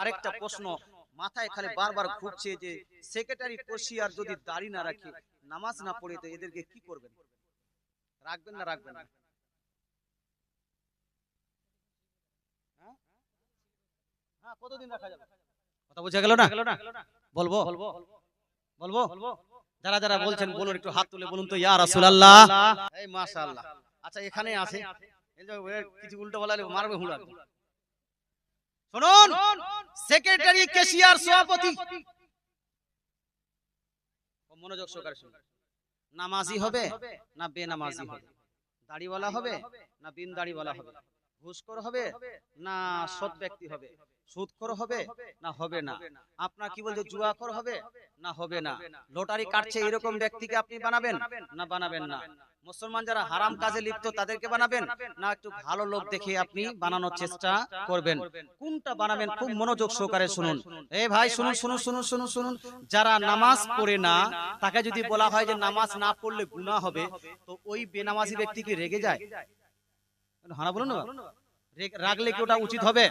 আরেকটা প্রশ্ন মাথায় খালি বারবার ঘুরছে যে সেক্রেটারি কোশিয়ার যদি দাড়ি না রাখে নামাজ না পড়ে তো এদেরকে কি করবেন? রাখবেন না রাখবেন না। হ্যাঁ? হ্যাঁ, কতদিন রাখা যাবে? কথা বোঝা গেল না? বলব? বলব? যারা যারা বলছেন বলুন একটু হাত তুলে বলুন তো ইয়া রাসূলুল্লাহ। এই মাশাআল্লাহ। আচ্ছা এখানে আছে। কিছু উল্টো বলালে মারবে হুলা শুনুন সেক্রেটারি কেশিয়ার সভাপতি। মনোযোগ সহকারে শুনুন। নামাজি হবে না বেনামাজি হবে? দাড়িওয়ালা হবে না বিন দাড়িওয়ালা হবে? ঘুষখোর হবে না সৎ ব্যক্তি হবে? সুদখোর হবে না হবে না? আপনার কি বলছে, জুয়াখোর হবে না হবে না? লটারি কাটছে এরকম ব্যক্তিকে আপনি বানাবেন? না বানাবেন না। মুসলমান যারা হারাম কাজে লিপ্ত, তাদেরকে বানাবেন? না, একটু ভালো লোক দেখে আপনি বানানোর চেষ্টা করবেন। কোনটা বানাবেন? খুব মনোযোগ সহকারে শুনুন। এই ভাই, শুনুন শুনুন শুনুন শুনুন শুনুন। যারা নামাজ পড়ে না, তাকে যদি বলা হয় যে নামাজ না পড়লে গুনাহ হবে, তো ওই বেনামাজি ব্যক্তি কি রেগে যায়? হানা বলুন না। রাগলে কি ওটা উচিত হবে?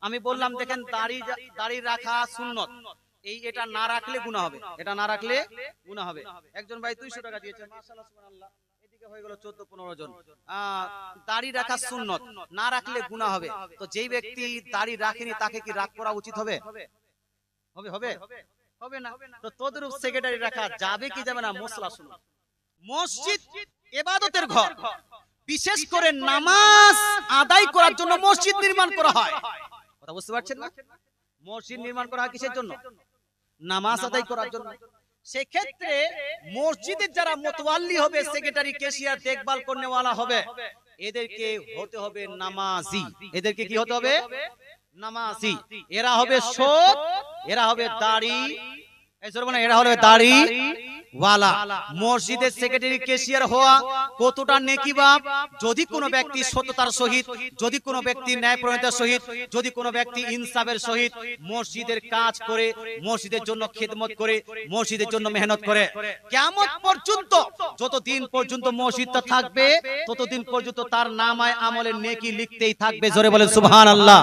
আমি বললাম দেখেন দাড়ি যা- দাড়ি রাখা সুন্নত। এই এটা না রাখলে গুনাহ হবে। এটা না রাখলে গুনাহ হবে। একজন ভাই 200 টাকা দিয়েছে মাশাআল্লাহ সুবহানাল্লাহ। হয়ে গেল 14 15 জন। দাড়ি রাখা সুন্নত। না রাখলে হবে। তো যেই ব্যক্তি দাড়ি রাখেনি তাকে কি রাগ করা উচিত হবে? হবে? হবে হবে। না। তো তদরূপ সেক্রেটারি রাখা যাবে কি যাবে না? মশলা শুনুন মসজিদ এবাদতের ঘর। বিশেষ করে নামাজ আদায় করার জন্য মসজিদ নির্মাণ করা হয়। কথা বুঝতে পারছেন না? মসজিদ নির্মাণ করা হয় কিসের জন্য? নামাজ আদায় করার জন্য। সেক্ষেত্রে মসজিদের যারা মোতওয়াল্লি হবে সেক্রেটারি কেশিয়ার দেখভাল করনেওয়ালা হবে এদেরকে হতে হবে নামাজি। এদেরকে কি হতে হবে? নামাজি। এরা হবে সৎ এরা হবে দাড়ি। এরা হবে দাড়ি। ওয়ালা মসজিদের সেক্রেটারি কেশিয়ার হওয়া কতটা নেকি বাপ? যদি কোনো ব্যক্তি সততার সহিত যদি কোনো ব্যক্তি ন্যায়প্রণতার সহিত যদি কোনো ব্যক্তি ইনসাফের সহিত মসজিদের কাজ করে মসজিদের জন্য খেদমত করে মসজিদের জন্য মেহনত করে। কেমন পর্যন্ত যতদিন পর্যন্ত মসজিদটা থাকবে ততদিন পর্যন্ত তার নামায় আমলের নেকি লিখতেই থাকবে। জোরে বলেন সুবহানাল্লাহ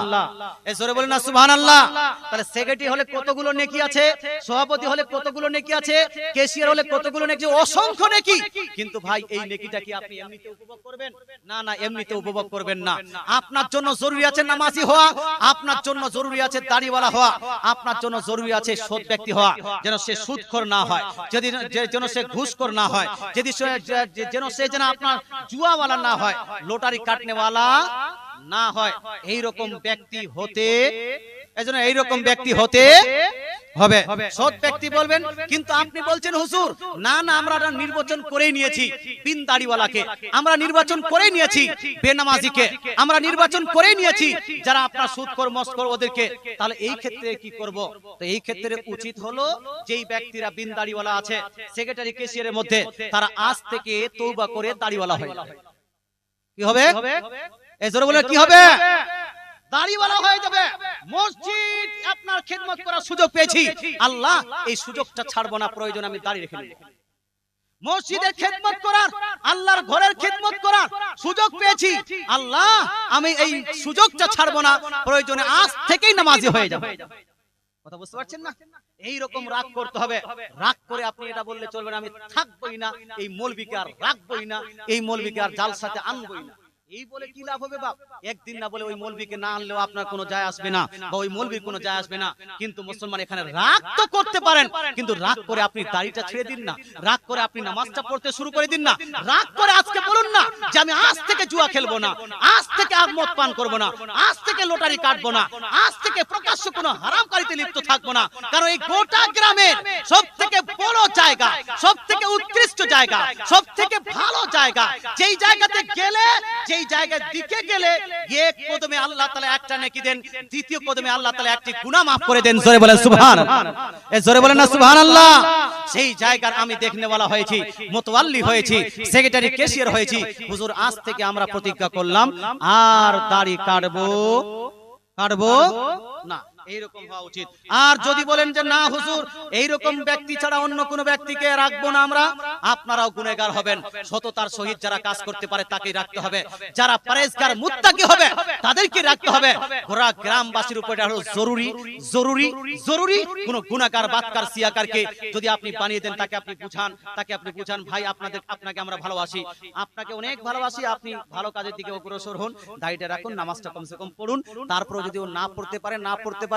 এই জোরে বলেন না সুবহানাল্লাহ। তাহলে সেক্রেটারি হলে কতগুলো নেকি আছে সভাপতি হলে কতগুলো নেকি আছে? কেশিয়ার হলে কতগুলো নেকি? অসংখ্য নেকি। কিন্তু ভাই এই নেকিটা কি আপনি এমনিতে উপভোগ করবেন? না না এমনিতে উপভোগ করবেন না। আপনার জন্য জরুরি আছে নামাজি হওয়া আপনার জন্য জরুরি আছে দাড়িওয়ালা হওয়া আপনার জন্য জরুরি আছে সৎ ব্যক্তি হওয়া যেন সে সুদখোর না হয় যদি যেন সে ঘুষখোর না হয় যদি যেন সে যেন আপনার জুয়াওয়ালা না হয় লোটারি কাটনেওয়ালা না হয় এই রকম ব্যক্তি হতে এজন্য এইরকম ব্যক্তি হতে হবে সৎ ব্যক্তি বলবেন কিন্তু আপনি বলছেন হুজুর না না আমরা নির্বাচন করেই নিয়েছি বিন দাড়িওয়ালাকে আমরা নির্বাচন করেই নিয়েছি বেনামাজিকে আমরা নির্বাচন করেই নিয়েছি যারা আপনার সুদখোর মস্কর ওদেরকে তাহলে এই ক্ষেত্রে কি করব তো এই ক্ষেত্রে উচিত হলো যেই ব্যক্তিরা বিন দাড়িওয়ালা আছে সেক্রেটারি কেশিয়ারের মধ্যে তারা আজ থেকে তৌবা করে দাড়িওয়ালা হয়ে কি হবে এই বলে কি হবে দাড়িওয়ালা হয়ে যাবে। মসজিদ আপনার খেদমত করার সুযোগ পেয়েছি। আল্লাহ এই সুযোগটা ছাড়বো না প্রয়োজন আমি দাঁড়িয়ে রেখে নেব মসজিদের খেদমত করার আল্লাহর ঘরের খেদমত করার সুযোগ পেয়েছি। আল্লাহ আমি এই সুযোগটা ছাড়বো না। প্রয়োজনে আজ থেকেই নামাজি হয়ে যাবে। কথা বুঝতে পারছেন না? এই রকম রাগ করতে হবে। রাগ করে আপনি এটা বললে চলবে না। আমি থাকবই না। এই মৌলবিকে আর রাখবই না। এই মৌলবিকে আর জালসাতে আনবই না। এই বলে কি লাভ হবে বাপ? একদিন না বলে ওই মৌলবিকে না আনলেও আপনার কোনো যায় আসবে না। বা ওই মৌলবির কোনো যায় আসবে না। কিন্তু মুসলমান এখানে রাগ তো করতে পারেন। কিন্তু রাগ করে আপনি দাড়িটা ছেড়ে দিন না। রাগ করে আপনি নামাজটা পড়তে শুরু করে দিন না। রাগ করে আজকে বলুন না যে আমি আজ থেকে জুয়া খেলব না। আজ থেকে আগ মদ পান করব না। আজ থেকে লোটারি কাটবো না। আজ থেকে প্রকাশ্য কোনো হারামকারীতে লিপ্ত থাকব না। কারণ এই গোটা গ্রামের সব থেকে বড় জায়গা সব থেকে উৎকৃষ্ট জায়গা সব থেকে ভালো জায়গা যেই জায়গাতে গেলে যেই জায়গার দিকে গেলে এক কদমে আল্লাহ তাআলা একটা নেকি দেন, দ্বিতীয় কদমে আল্লাহ তাআলা একটি গুনাহ মাফ করে দেন। জোরে বলেন সুবহান এ জোরে বলেন না, সুবহানাল্লাহ। সেই জায়গার আমি দেখনেওয়ালা হয়েছি, মোতওয়াল্লি হয়েছি, সেক্রেটারি ক্যাশিয়ার হয়েছি। হুজুর, আজ থেকে আমরা প্রতিজ্ঞা করলাম, আর দাড়ি কাটবো কাটবো না। এইরকম হওয়া উচিত। আর যদি বলেন যে না হুজুর এইরকম ব্যক্তি ছাড়া অন্য কোনো ব্যক্তিকে রাখব না আমরা আপনারাও হবেন। সততার সহিত যারা কাজ করতে পারে তাকেই রাখতে হবে। যারা পরেজগার মুত্তাকি হবে তাদেরকে রাখতে হবে। গোরা গ্রামবাসীর উপর হলো জরুরি জরুরি জরুরি। কোন গুণাকার বাতকার সিয়াকারকে যদি আপনি বানিয়ে দেন তাকে আপনি বুঝান তাকে আপনি বুঝান ভাই আপনাদের আপনাকে আমরা ভালোবাসি। আপনাকে অনেক ভালোবাসি আপনি ভালো কাজের দিকে অগ্রসর হন। দাড়িটা রাখুন নামাজটা কমসে কম পড়ুন। তারপরে যদি ও না পড়তে পারে না পড়তে পারে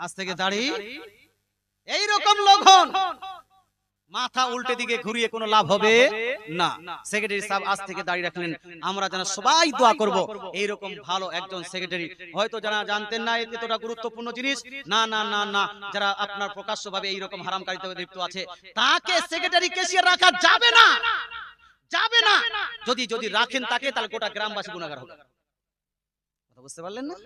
আজ থেকে দাড়ি। এই রকম লক্ষণ মাথা উল্টে দিকে ঘুরিয়ে কোনো লাভ হবে? না। সেক্রেটারি সাহেব আজ থেকে দাঁড়িয়ে রাখলেন। আমরা যেন সবাই দোয়া করব। এইরকম ভালো একজন সেক্রেটারি হয়তো যারা জানতেন না এতটা গুরুত্বপূর্ণ জিনিস। না না না না যারা আপনার প্রকাশ্যভাবে এইরকম হারামকারিতে লিপ্ত আছে তাকে সেক্রেটারি কেশিয়ার রাখা যাবে না। যাবে না। যদি যদি রাখেন তাকে তাহলে গোটা গ্রামবাসী গুণাগার হবে। কথা বুঝতে পারলেন না।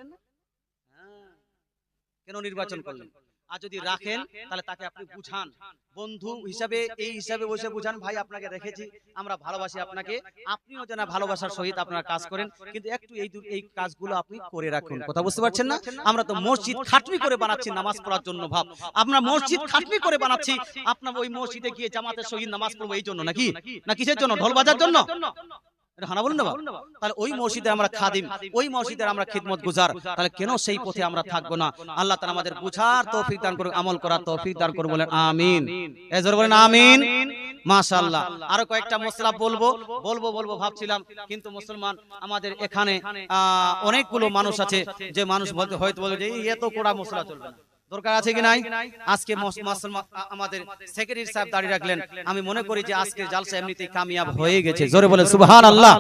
কেন নির্বাচন করলেন? আর যদি রাখেন তাহলে তাকে আপনি বুঝান। বন্ধু হিসাবে এই হিসাবে বসে বুঝান ভাই আপনাকে রেখেছি আমরা ভালোবাসি আপনাকে। আপনিও যেন ভালোবাসার সহিত আপনারা কাজ করেন কিন্তু একটু এই এই কাজগুলো আপনি করে রাখুন। কথা বুঝতে পারছেন না? আমরা তো মসজিদ খাটনি করে বানাচ্ছি নামাজ পড়ার জন্য ভাব। আমরা মসজিদ খাটনি করে বানাচ্ছি। আপনার ওই মসজিদে গিয়ে জামাতের সহিত নামাজ পড়ব এই জন্য নাকি? না কিসের জন্য? ঢোল বাজার জন্য? হানা বলুন না তাহলে ওই মসজিদে আমরা খাদিম ওই মসজিদের আমরা খিদমত গুজার। তাহলে কেন সেই পথে আমরা থাকব না? আল্লাহ তাআলা আমাদের বুঝার তৌফিক দান করুক আমল করার তৌফিক দান করুক বলেন আমিন। এজোর বলেন আমিন। মাশাআল্লাহ। আরও কয়েকটা মশলা বলব? বলব? বলব ভাবছিলাম। কিন্তু মুসলমান আমাদের এখানে আহ, অনেকগুলো মানুষ আছে যে মানুষ বলতে হয়তো বলবে যে এত কোড়া মশলা চলবে না। দরকার আছে কি নাই? আজকে আমাদের সেক্রেটারি সাহেব দাঁড়িয়ে রাখলেন। আমি মনে করি যে আজকে জালসা এমনিতেই কামিয়াব হয়ে গেছে। জোরে বলে সুবহান আল্লাহ